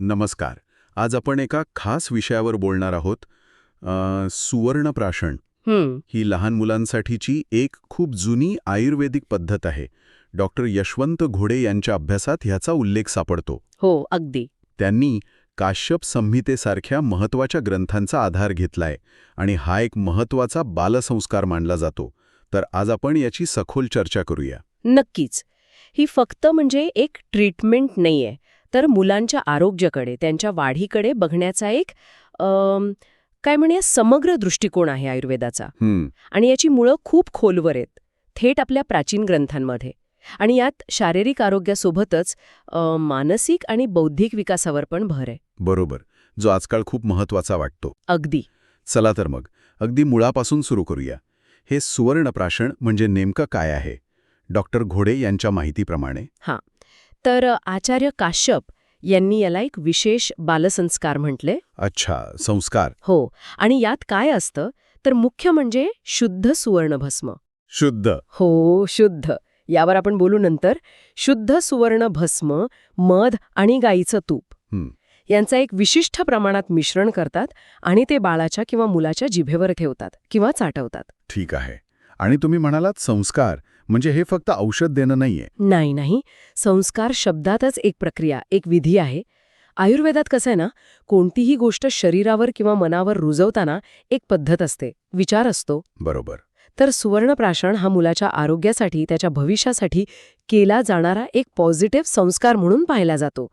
नमस्कार. आज आपण एका खास विषयावर बोलणार आहोत सुवर्णप्राशन. हं, ही लहान मुलांसाठीची एक खूप जुनी आयुर्वेदिक पद्धत आहे. डॉक्टर यशवंत घोडे यांच्या अभ्यासात ह्याचा उल्लेख सापडतो. हो अगदी. त्यांनी काश्यप संहितेसारख्या महत्त्वाच्या ग्रंथांचा आधार घेतलाय आणि हा एक महत्त्वाचा बालसंस्कार मानला जातो. तर आज आपण याची सखोल चर्चा करूया. नक्कीच. ही फक्त म्हणजे एक ट्रीटमेंट नाहीये. तर मुलांच्या आरोग्याकडे त्यांच्या वाढीकडे बघण्याचा एक काय म्हणूया समग्र दृष्टिकोन आहे आयुर्वेदाचा. हं, आणि याची मुळं खूप खोलवर आहेत. थेट आपल्या प्राचीन ग्रंथांमध्ये. आणि यात शारीरिक आरोग्यासोबतच मानसिक आणि बौद्धिक विकासावर पण भर आहे. बरोबर. जो आजकाल खूप महत्त्वाचा वाटतो. अगदी. चला तर मग अगदी मुळापासून सुरू करूया. हे सुवर्णप्राशन म्हणजे नेमकं काय आहे? डॉक्टर घोडे यांच्या माहितीप्रमाणे. तर आचार्य काश्यप यांनी याला एक विशेष बालसंस्कार म्हटले. अच्छा संस्कार. हो आणि यात काय असतं? तर मुख्य म्हणजे शुद्ध सुवर्णभस्म. शुद्ध. हो शुद्ध. यावर आपण बोलू नंतर. शुद्ध सुवर्ण भस्म मध आणि गाईचं तूप. यांचा एक विशिष्ट प्रमाणात मिश्रण करतात आणि ते बाळाच्या किंवा मुलाच्या जिभेवर ठेवतात किंवा चाटवतात. ठीक आहे. आणि तुम्ही म्हणालात संस्कार. म्हणजे हे फक्त औषध देणं नाहीये. नाही नाही. संस्कार शब्दातच एक प्रक्रिया एक विधी आहे. आयुर्वेदात कसं आहे ना कोणतीही गोष्ट शरीरावर किंवा मनावर रुजवताना एक पद्धत असते विचार असतो. बरोबर. तर सुवर्णप्राशन हा मुलाच्या आरोग्यासाठी त्याच्या भविष्यासाठी केला जाणारा एक पॉझिटिव्ह संस्कार म्हणून पाहिला जातो.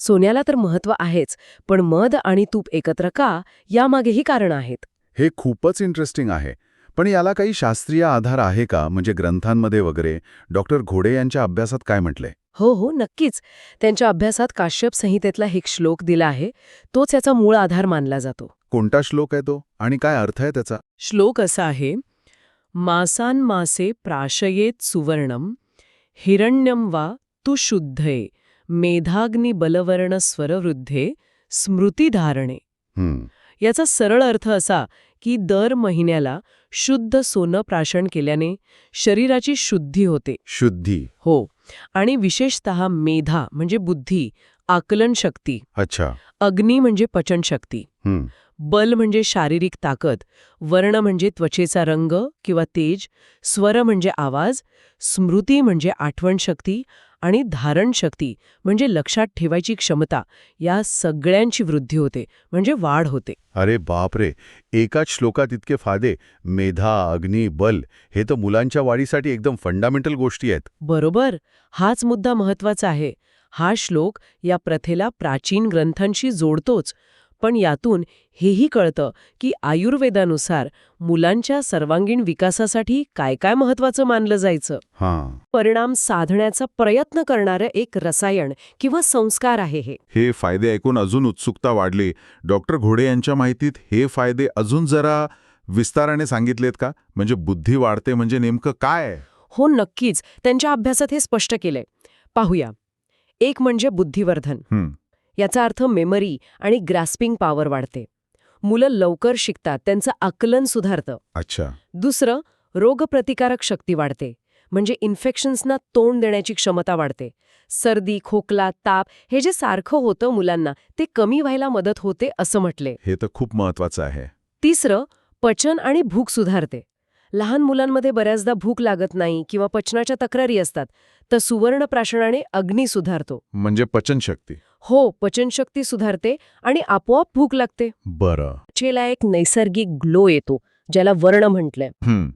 सोन्याला तर महत्त्व आहेच पण मध आणि तूप एकत्र का यामागेही कारण आहेत. हे खूपच इंटरेस्टिंग आहे. पण याला काही शास्त्रीय आधार आहे का? म्हणजे ग्रंथांमध्ये वगैरे. डॉक्टर घोडे यांच्या अभ्यासात काय म्हटलंय? हो हो नक्कीच. त्यांच्या अभ्यासात काश्यप संहितेतला एक श्लोक दिला आहे. तोच याचा मूळ आधार मानला जातो. कोणता श्लोक आहे तो? आणि काय अर्थ आहे त्याचा? श्लोक असा आहे. मासान मासे प्राशयेत सुवर्णम हिरण्यम वा तु शुद्धे मेधाग्नी बलवर्ण स्वरवृद्धे स्मृतिधारणे हं, याचा सरळ अर्थ असा की दर महिन्याला शुद्ध सोनं प्राशन केल्याने शरीराची शुद्धी होते. शुद्धी. हो. आणि विशेषतः मेधा म्हणजे बुद्धी आकलन शक्ती. अच्छा. अग्नी म्हणजे पचनशक्ती हं, बल म्हणजे शारीरिक ताकद. वर्ण म्हणजे त्वचेचा रंग किंवा तेज. स्वर म्हणजे आवाज. स्मृती म्हणजे आठवणशक्ती आणि धारणशक्ती म्हणजे लक्षात ठेवायची क्षमता या सगळ्यांची वृद्धी होते म्हणजे वाढ होते. अरे बापरे! एकाच श्लोकात इतके फायदे मेधा अग्नी बल हे तर मुलांच्या वाढीसाठी एकदम फंडामेंटल गोष्टी आहेत. बरोबर! हाच मुद्दा महत्त्वाचा आहे. हा श्लोक या प्रथेला प्राचीन ग्रंथांशी जोडतोच. पण यातून हेही कळतं की आयुर्वेदानुसार मुलांच्या सर्वांगीण विकासासाठी काय काय महत्वाचं मानलं जायचं. हां. परिणाम साधण्याचा प्रयत्न करणारं एक रसायन किंवा संस्कार आहे हे. हे फायदे ऐकून अजून उत्सुकता वाढली. डॉक्टर घोडे यांच्या माहितीत हे फायदे अजून जरा विस्ताराने सांगितलेत का? म्हणजे बुद्धी वाढते म्हणजे नेमकं काय? हो नक्कीच. त्यांच्या अभ्यासात हे स्पष्ट केलंय. पाहूया. एक म्हणजे बुद्धिवर्धन. याचा अर्थ मेमरी आणि ग्रास्पिंग पॉवर वाढते. मुलं लवकर शिकतात त्यांचं आकलन सुधारतं. अच्छा. दुसरं रोगप्रतिकारक शक्ती वाढते. म्हणजे इन्फेक्शन्सना तोंड देण्याची क्षमता वाढते. सर्दी खोकला ताप हे जे सारखं होतं मुलांना ते कमी व्हायला मदत होते असं म्हटले. हे तर खूप महत्वाचं आहे. तिसरं पचन आणि भूक सुधारते. लहान मुलांमध्ये बऱ्याचदा भूक लागत नाही किंवा पचनाच्या तक्रारी असतात तर सुवर्ण प्राशनाने अग्नी सुधारतो. म्हणजे पचनशक्ती. हो पचनशक्ती सुधारते आणि आपोआप भूक लागते. बरं. चेला एक नैसर्गिक ग्लो येतो ज्याला वर्ण म्हटलंय.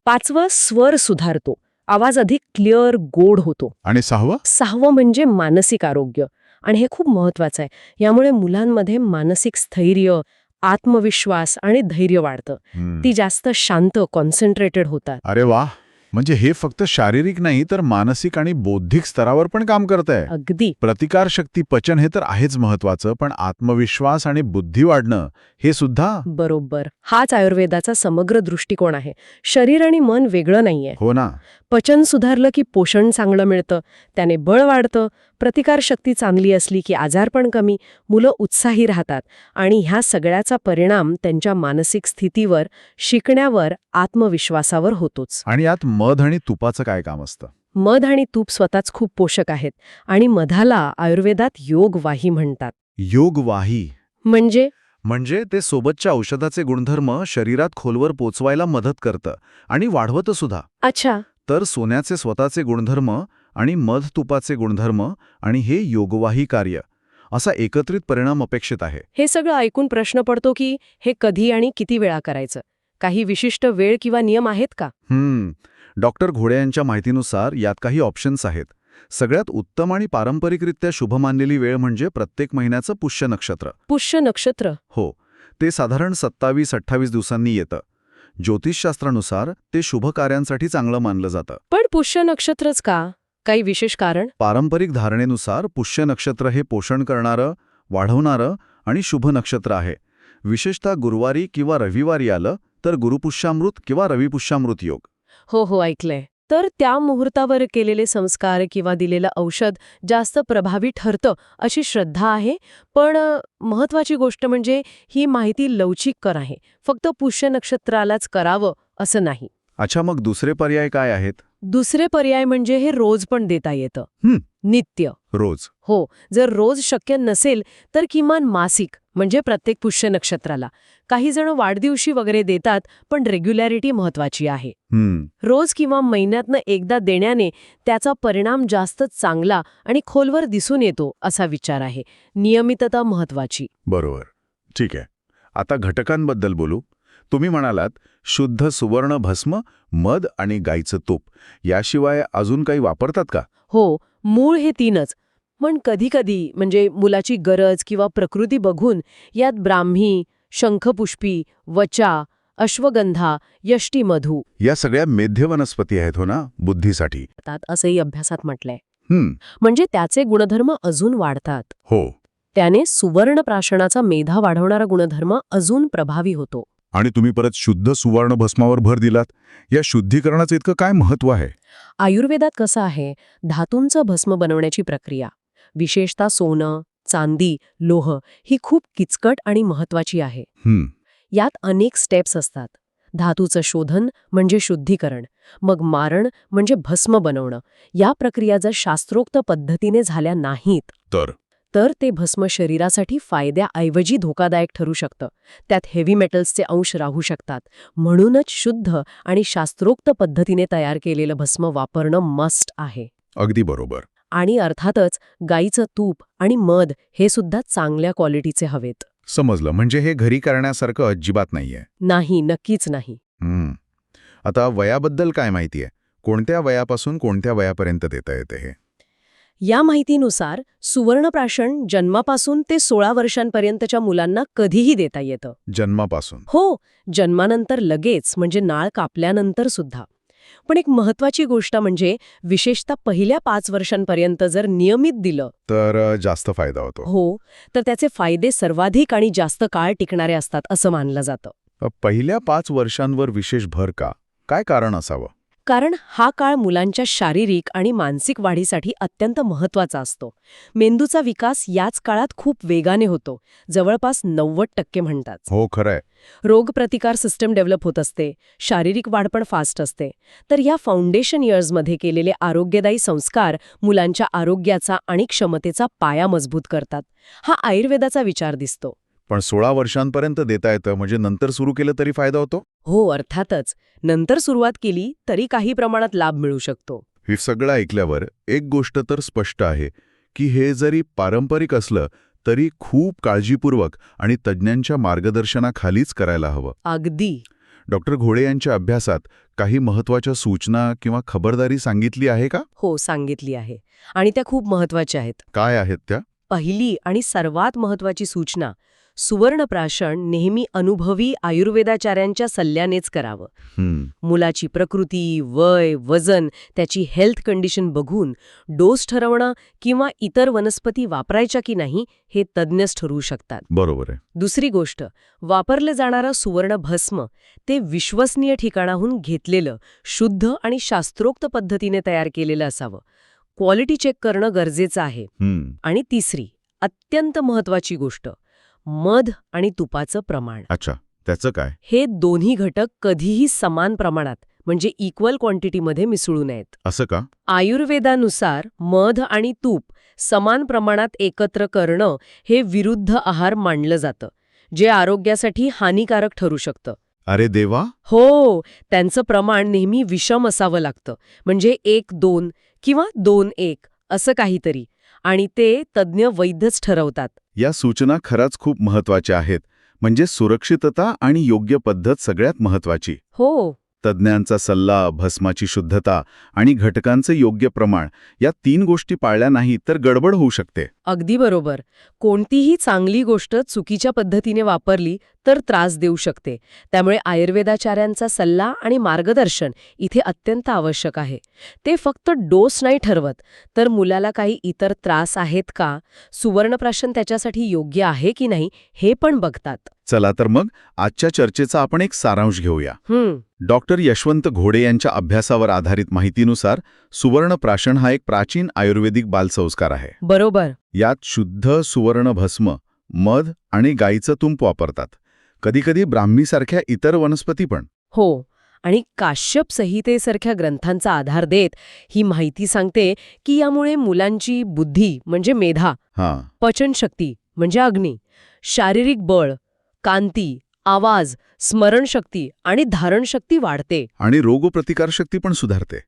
पाचवं स्वर सुधारतो आवाज अधिक क्लिअर गोड होतो. आणि सहावं? सहावं म्हणजे मानसिक आरोग्य. आणि हे खूप महत्वाचं आहे. यामुळे मुलांमध्ये मानसिक स्थैर्य आत्मविश्वास आणि धैर्य वाढतं. ती जास्त शांत कॉन्सन्ट्रेटेड होतात. अरे वा! म्हणजे हे फक्त शारीरिक नाही तर मानसिक आणि बौद्धिक स्तरावर पण काम करत आहे अगदी प्रतिकारशक्ती पचन हे तर आहेच महत्वाचं पण आत्मविश्वास आणि बुद्धी वाढणं हे सुद्धा? बरोबर. हाच आयुर्वेदाचा समग्र दृष्टिकोन आहे. शरीर आणि मन वेगळं नाहीये. हो ना. पचन सुधारलं की पोषण चांगलं मिळतं त्याने बळ वाढतं प्रतिकारशक्ती चांगली असली की आजारपण कमी मुलं उत्साही राहतात आणि ह्या सगळ्याचा परिणाम त्यांच्या मानसिक स्थितीवर शिकण्यावर आत्मविश्वासावर होतोच. आणि यात मध आणि तुपाचं काय काम असतं? मध आणि तूप स्वतःच खूप पोषक आहेत आणि मधाला आयुर्वेदात योगवाही म्हणतात. योगवाही? म्हणजे? म्हणजे ते सोबतच्या औषधाचे गुणधर्म शरीरात खोलवर पोचवायला मदत करतं आणि वाढवतं सुद्धा. अच्छा. तर सोन्याचे स्वतःचे गुणधर्म आणि मध तुपाचे गुणधर्म आणि हे योगवाही कार्य. असा एकत्रित परिणाम अपेक्षित आहे. हे सगळं ऐकून प्रश्न पडतो की हे कधी आणि किती वेळा करायचं? काही विशिष्ट वेळ किंवा नियम आहेत का? हम्म. डॉक्टर घोडे यांच्या माहितीनुसार यात काही ऑप्शन्स आहेत. सगळ्यात उत्तम आणि पारंपरिकरित्या शुभ मानलेली वेळ म्हणजे प्रत्येक महिन्याचं पुष्य नक्षत्र. पुष्य नक्षत्र. हो. ते साधारण सत्तावीस अठ्ठावीस दिवसांनी येतं. ज्योतिषशास्त्रानुसार ते शुभ कार्यांसाठी चांगलं मानलं जातं. पण पुष्य नक्षत्रच का? काही विशेष कारण? पारंपरिक धारणेनुसार पुष्य नक्षत्र हे पोषण करणारं वाढवणारं आणि शुभ नक्षत्र आहे. विशेषतः गुरुवारी किंवा रविवारी आलं तर गुरुपुष्यामृत किंवा रविपुष्यामृत योग. हो हो ऐकलंय. तर त्या मुहूर्तावर केलेले संस्कार किंवा दिलेलं औषध जास्त प्रभावी ठरतं अशी श्रद्धा आहे. पण महत्वाची गोष्ट म्हणजे ही माहिती लवचिककर आहे. फक्त पुष्य नक्षत्रालाच करावं असं नाही. अच्छा मग दुसरे पर्याय काय आहेत? दुसरे पर्याय म्हणजे हे रोज पण देता येतं. नित्य. रोज. हो जर रोज शक्य नसेल तर किमान मासिक म्हणजे प्रत्येक पुष्य नक्षत्राला. काही जण वाढदिवशी वगैरे देतात पण रेग्युलॅरिटी महत्वाची आहे. रोज किंवा महिन्यातनं एकदा देण्याने त्याचा परिणाम जास्त चांगला आणि खोलवर दिसून येतो असा विचार आहे. नियमितता महत्वाची बरोबर. ठीक आहे. आता घटकांबद्दल बोलू. तुम्ही म्हणालात शुद्ध सुवर्ण भस्म मध आणि गाईचं तूप याशिवाय अजून काही वापरतात का? हो मूळ हे तीनच. पण कधीकधी म्हणजे मुलाची गरज किंवा प्रकृती बघून यात ब्राह्मी शंखपुष्पी वचा अश्वगंधा यष्टीमधू या सगळ्या मेध्य वनस्पती आहेत हो ना बुद्धीसाठी. असंही अभ्यासात म्हटलंय. म्हणजे त्याचे गुणधर्म अजून वाढतात. हो. त्याने सुवर्ण प्राशनाचा मेधा वाढवणारा गुणधर्म अजून प्रभावी होतो. आणि तुम्ही परत शुद्ध सुवर्ण भस्मावर भर दिलात. या शुद्धीकरणाचं इतकं काय महत्त्व आहे? आयुर्वेदात कसं आहे धातूंचं भस्म बनवण्याची प्रक्रिया. विशेषतः सोनं चांदी लोह ही खूप किचकट आणि महत्वाची आहे. यात अनेक स्टेप्स असतात. धातूचं शोधन म्हणजे शुद्धीकरण मग मारण म्हणजे भस्म बनवणं. या प्रक्रिया जर शास्त्रोक्त पद्धतीने झाल्या नाहीत तर? तर ते भस्म शरीरासाठी फायद्याऐवजी धोकादायक ठरू शकतं. त्यात हेवी मेटल्सचे अंश राहू शकतात. म्हणूनच शुद्ध आणि शास्त्रोक्त पद्धतीने तयार केलेलं भस्म वापरणं मस्ट आहे. अगदी बरोबर. आणि अर्थातच गाईचं तूप आणि मध हे सुद्धा चांगल्या क्वालिटीचे हवेत. समजलं. म्हणजे हे घरी करण्यासारखं अजिबात नाहीये. नाही नक्कीच नाही. आता वयाबद्दल काय माहितीये? कोणत्या वयापासून कोणत्या वयापर्यंत देता येते हे? या माहितीनुसार सुवर्णप्राशन जन्मापासून ते सोळा वर्षांपर्यंतच्या मुलांना कधीही देता येतं. जन्मापासून. हो जन्मानंतर लगेच म्हणजे नाळ कापल्यानंतर सुद्धा. पण एक महत्वाची गोष्ट म्हणजे विशेषतः पहिल्या पाच वर्षांपर्यंत जर नियमित दिलं. तर जास्त फायदा होतो. हो तर त्याचे फायदे सर्वाधिक आणि जास्त काळ टिकणारे असतात असं मानलं जातं. पहिल्या पाच वर्षांवर विशेष भर का? काय कारण असावं? कारण हा काळ मुलांच्या शारीरिक आणि मानसिक वाढीसाठी अत्यंत महत्त्वाचा असतो. मेंदूचा विकास याच काळात खूप वेगाने होतो. जवळपास नव्वद टक्के म्हणतात. हो खरंय. रोगप्रतिकार सिस्टम डेव्हलप होत असते. शारीरिक वाढ पण फास्ट असते. तर या फाउंडेशन इयर्समध्ये केलेले आरोग्यदायी संस्कार मुलांच्या आरोग्याचा आणि क्षमतेचा पाया मजबूत करतात. हा आयुर्वेदाचा विचार दिसतो. पण सोळा वर्षांपर्यंत देता येतं म्हणजे नंतर सुरू केलं तरी फायदा होतो? हो अर्थातच. नंतर सुरुवात केली तरी काही प्रमाणात लाभ मिळू शकतो. हे सगळं ऐकल्यावर एक गोष्ट तर स्पष्ट आहे की हे जरी पारंपरिक असलं तरी खूप काळजीपूर्वक आणि तज्ज्ञांच्या मार्गदर्शनाखालीच करायला हवं. अगदी. डॉक्टर घोडे यांच्या अभ्यासात काही महत्त्वाच्या सूचना किंवा खबरदारी सांगितली आहे का? हो सांगितली आहे. आणि त्या खूप महत्त्वाच्या आहेत. काय आहेत त्या? पहिली आणि सर्वात महत्वाची सूचना सुवर्णप्राशन नेहमी अनुभवी आयुर्वेदाचार्यांच्या सल्ल्यानेच करावं. मुलाची प्रकृती वय वजन त्याची हेल्थ कंडिशन बघून डोस ठरवणं किंवा इतर वनस्पती वापरायच्या की नाही हे तज्ज्ञच ठरवू शकतात. बरोबर आहे. दुसरी गोष्ट वापरलं जाणारं सुवर्ण भस्म ते विश्वसनीय ठिकाणाहून घेतलेलं शुद्ध आणि शास्त्रोक्त पद्धतीने तयार केलेलं असावं. क्वालिटी चेक करणं गरजेचं आहे. आणि तिसरी अत्यंत महत्वाची गोष्ट मध आणि तुपाचं प्रमाण. अच्छा त्याचं काय? हे दोन्ही घटक कधीही समान प्रमाणात म्हणजे इक्वल क्वांटिटीमध्ये मिसळू नयेत. असं का? आयुर्वेदानुसार मध आणि तूप समान प्रमाणात एकत्र करणं हे विरुद्ध आहार मानलं जातं जे आरोग्यासाठी हानिकारक ठरू शकतं. अरे देवा! हो त्यांचं प्रमाण नेहमी विषम असावं लागतं म्हणजे एक दोन किंवा दोन एक असं काहीतरी. आणि ते तज्ज्ञ वैधच ठरवतात. या सूचना खरंच खूप महत्त्वाच्या आहेत म्हणजे सुरक्षितता आणि योग्य पद्धत सगळ्यात महत्वाची हो. तज्ज्ञांचा सल्ला भस्माची शुद्धता आणि घटकांचं योग्य प्रमाण या तीन गोष्टी पाळल्या नाहीत तर गडबड होऊ शकते. अगदी बरोबर. कोणतीही चांगली गोष्ट चुकीच्या पद्धतीने वापरली तर त्रास देऊ शकते. त्यामुळे आयुर्वेदाचार्यांचा सल्ला आणि मार्गदर्शन इथे अत्यंत आवश्यक आहे. ते फक्त डोस नाही ठरवत तर मुलाला काही इतर त्रास आहेत का? सुवर्णप्राशन त्याच्यासाठी योग्य आहे की नाही हे पण बघतात. चला तर मग आजच्या चर्चेचा आपण एक सारांश घेऊया. डॉक्टर यशवंत घोडे यांच्या अभ्यासावर आधारित माहितीनुसार सुवर्णप्राशन हा एक प्राचीन आयुर्वेदिक बालसंस्कार आहे. बरोबर. यात शुद्ध सुवर्ण भस्म मध आणि गाईचं तुंप वापरतात. कधीकधी ब्राह्मीसारख्या इतर वनस्पती पण. हो आणि काश्यप संहितेसारख्या ग्रंथांचा आधार देत ही माहिती सांगते की यामुळे मुलांची बुद्धी म्हणजे मेधा हां. पचनशक्ती म्हणजे अग्नी शारीरिक बळ कांती आवाज स्मरणशक्ती आणि धारणशक्ती वाढते. आणि रोगप्रतिकारशक्ती पण सुधारते.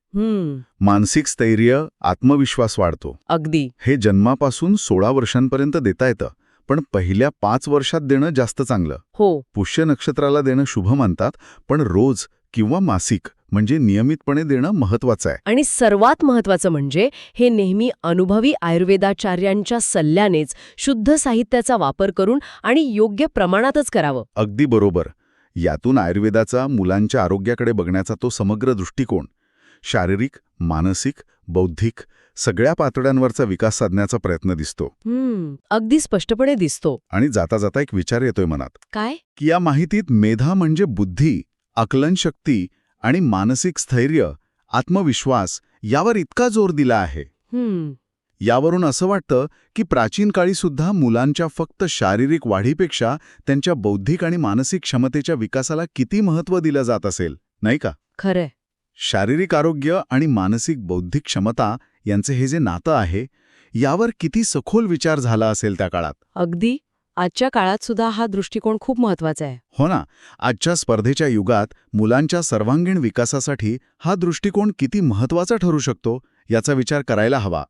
मानसिक स्थैर्य आत्मविश्वास वाढतो. अगदी. हे जन्मापासून सोळा वर्षांपर्यंत देता येतं. पण पहिल्या पाच वर्षात देणं जास्त चांगलं. हो. पुष्य नक्षत्राला देणं शुभ मानतात पण रोज किंवा मासिक म्हणजे नियमितपणे देणं महत्वाचं आहे. आणि सर्वात महत्वाचं म्हणजे हे नेहमी अनुभवी आयुर्वेदाचार्यांच्या सल्ल्यानेच शुद्ध साहित्याचा वापर करून आणि योग्य प्रमाणातच करावं. अगदी बरोबर. यातून आयुर्वेदाचा मुलांच्या आरोग्याकडे बघण्याचा तो समग्र दृष्टिकोन. शारीरिक मानसिक बौद्धिक सगळ्या पातळ्यांवरचा विकास साधण्याचा प्रयत्न दिसतो. हम्म अगदी स्पष्टपणे दिसतो. आणि जाता जाता एक विचार येतोय मनात. काय? की या माहितीत मेधा म्हणजे बुद्धी आकलनशक्ती आणि मानसिक स्थैर्य आत्मविश्वास यावर इतका जोर दिला आहे. हम्म. यावरून असं वाटतं की प्राचीन काळी सुद्धा मुलांच्या फक्त शारीरिक वाढीपेक्षा त्यांच्या बौद्धिक आणि मानसिक क्षमतेच्या विकासाला किती महत्त्व दिलं जात असेल नाही का? खरंय. शारीरिक आरोग्य आणि मानसिक बौद्धिक क्षमता यांचे हे जे नातं आहे यावर किती सखोल विचार झाला असेल त्या काळात? अगदी. आजच्या काळात सुद्धा हा दृष्टिकोन खूप महत्त्वाचा आहे. हो ना. आजच्या स्पर्धेच्या युगात मुलांच्या सर्वांगीण विकासासाठी हा दृष्टिकोन किती महत्त्वाचा ठरू शकतो याचा विचार करायला हवा.